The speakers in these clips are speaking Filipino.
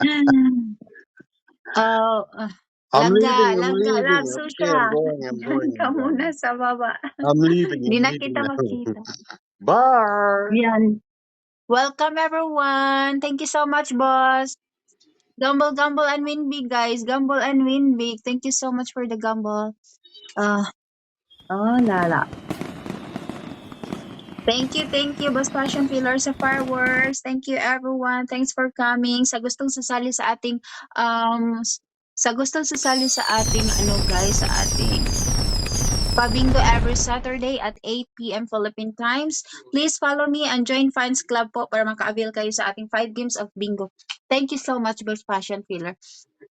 Oh, ah, I'm langga, leaving. I'm langga, leaving. love Okay. I'm going. I'm Diyan going. ka I'm muna sa baba. I'm leaving. Hindi I'm na leaving kita now. makita. Bye. Yan. Welcome everyone. Thank you so much, boss. Gumble, Gumble, and win big, guys. Gumble and win big. Thank you so much for the Gumble. Uh, oh, lala. Thank you, thank you, Boss Passion Pillars of Fireworks. Thank you, everyone. Thanks for coming. Sa gustong sasali sa ating, um, sa gustong sasali sa ating, ano guys, sa ating Pabingo every Saturday at 8 p.m. Philippine times. Please follow me and join Fans Club po para maka-avail kayo sa ating 5 games of bingo. Thank you so much, Boss Passion Filler.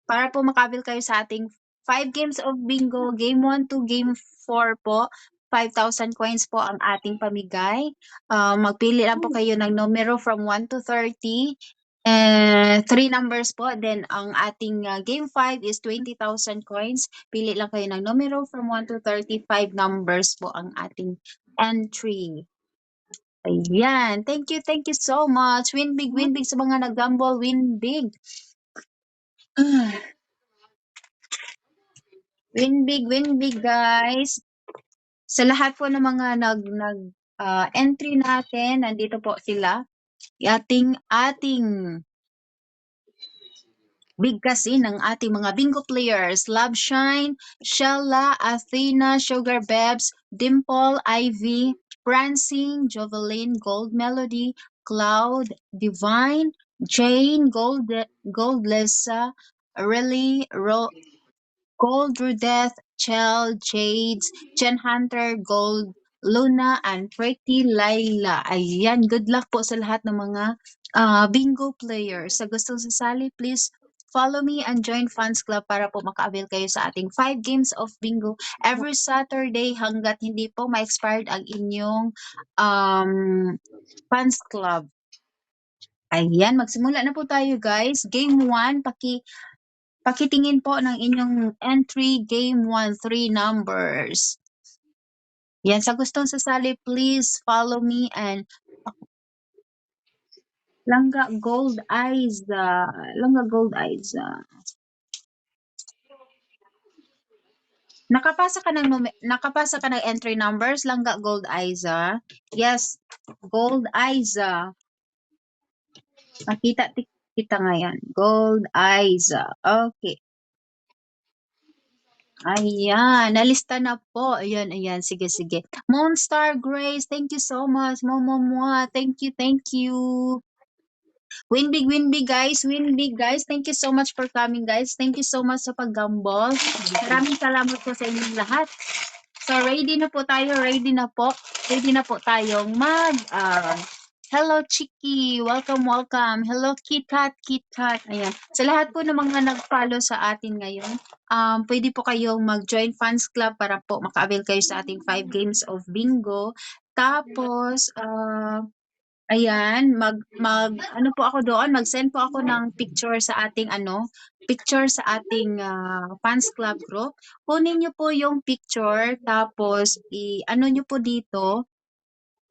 Para po maka-avail kayo sa ating 5 games of bingo, game 1 to game 4 po. 5,000 coins po ang ating pamigay. Uh, magpili lang po kayo ng numero from 1 to 30. And three numbers po. Then, ang ating uh, game 5 is 20,000 coins. Pili lang kayo ng numero from 1 to 35 numbers po ang ating entry. Ayan. Thank you, thank you so much. Win big, win big sa mga nag-gamble. Win big. win big, win big, guys. Sa lahat po ng mga nag, nag ah, entry natin, nandito po sila. Ating, ating bigkasin ng ating mga bingo players. Love Shine, Shella, Athena, Sugar Babs, Dimple, Ivy, Prancing, Jovelyn, Gold Melody, Cloud, Divine, Jane, Gold, Goldlessa, Really, Ro, Gold Rudeth, Chell, Jades, Chen Hunter, Gold, Luna, and Pretty Layla. Ayan, good luck po sa lahat ng mga ah, bingo players. Sa gustong sasali, please follow me and join Fans Club para po maka-avail kayo sa ating 5 games of bingo every Saturday hanggat hindi po ma-expired ang inyong um, Fans Club. Ayan, magsimula na po tayo guys. Game 1, paki Pakitingin po ng inyong entry game 1, 3 numbers. Yan, sa gustong sasali, please follow me and Langga Gold Eyes, uh, Langga Gold Eyes. Uh. Nakapasa ka ng nakapasa ka ng entry numbers, Langga Gold Eyes. ah. Yes, Gold Eyes. ah. Makita ti- kita ngayon. Gold Eyes. ah. Okay. Ayan, nalista na po. Ayan, ayan. Sige, sige. Moonstar Grace, thank you so much. Momo Moa, thank you, thank you. Win big, win big, guys. Win big, guys. Thank you so much for coming, guys. Thank you so much sa paggambol. Maraming salamat po sa inyong lahat. So, ready na po tayo. Ready na po. Ready na po tayong mag... ah, hello, Chiki. Welcome, welcome. Hello, KitKat, KitKat. Ayan. Sa lahat po ng mga nag-follow sa atin ngayon, um, pwede po kayong mag-join fans club para po maka-avail kayo sa ating 5 games of bingo. Tapos, ah, ayan, mag, mag, ano po ako doon, mag-send po ako ng picture sa ating, ano, picture sa ating ah, fans club group. Kunin niyo po yung picture, tapos, i, ano niyo po dito,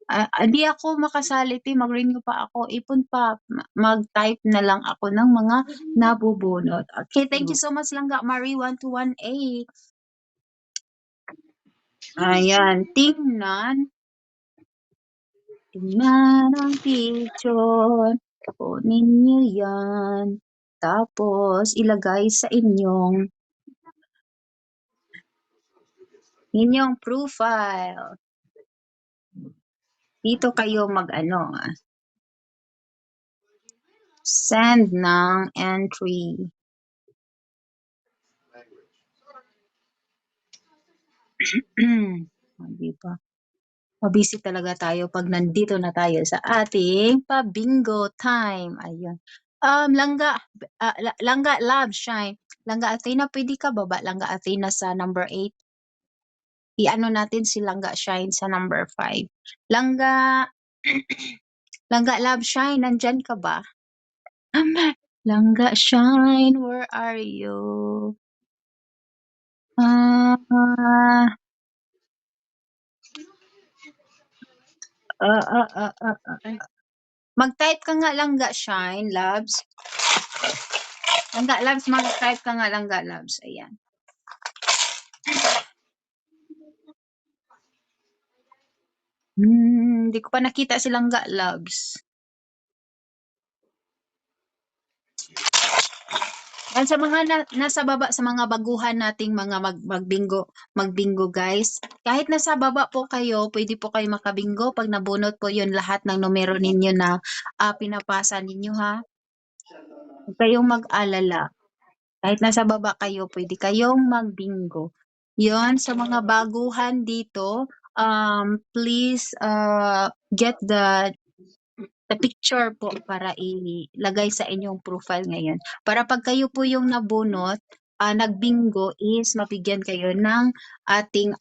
ah, hindi ako makasali, pi, mag-renew pa ako, ipon pa, ma- mag-type na lang ako ng mga nabubunot. Okay, thank you so much lang, Marie 1218. Ayan, tingnan. Tingnan ang picture. Kunin niyo yan. Tapos, ilagay sa inyong inyong profile. Dito kayo mag-ano, ah, send ng entry. Di ba? Mabisi talaga tayo pag nandito na tayo sa ating pa-bingo time. Ayun. Um, Langga, La- Langga Love Shine. Langga Athena, pwede ka baba? Langga Athena sa number 8. I-ano natin si Langga Shine sa number 5. Langga, Langga Love Shine, nandyan ka ba? Langga Shine, where are you? Ah, ah, ah, ah, ah, ah, ah. Mag-type ka nga lang ga, Shine, loves. Langga, loves, mag-type ka nga langga, loves. Ayan. Hmm, hindi ko pa nakita si langga, loves. Yan sa mga na, nasa baba sa mga baguhan nating mga mag, magbingo, magbingo guys. Kahit nasa baba po kayo, pwede po kayo makabingo pag nabunot po 'yon lahat ng numero ninyo na ah, pinapasa ninyo ha. Huwag kayong mag-alala. Kahit nasa baba kayo, pwede kayong magbingo. 'Yon sa mga baguhan dito, um please uh, get the the picture po para ilagay sa inyong profile ngayon. Para pag kayo po yung nabunot, ah, nagbingo is mabigyan kayo ng ating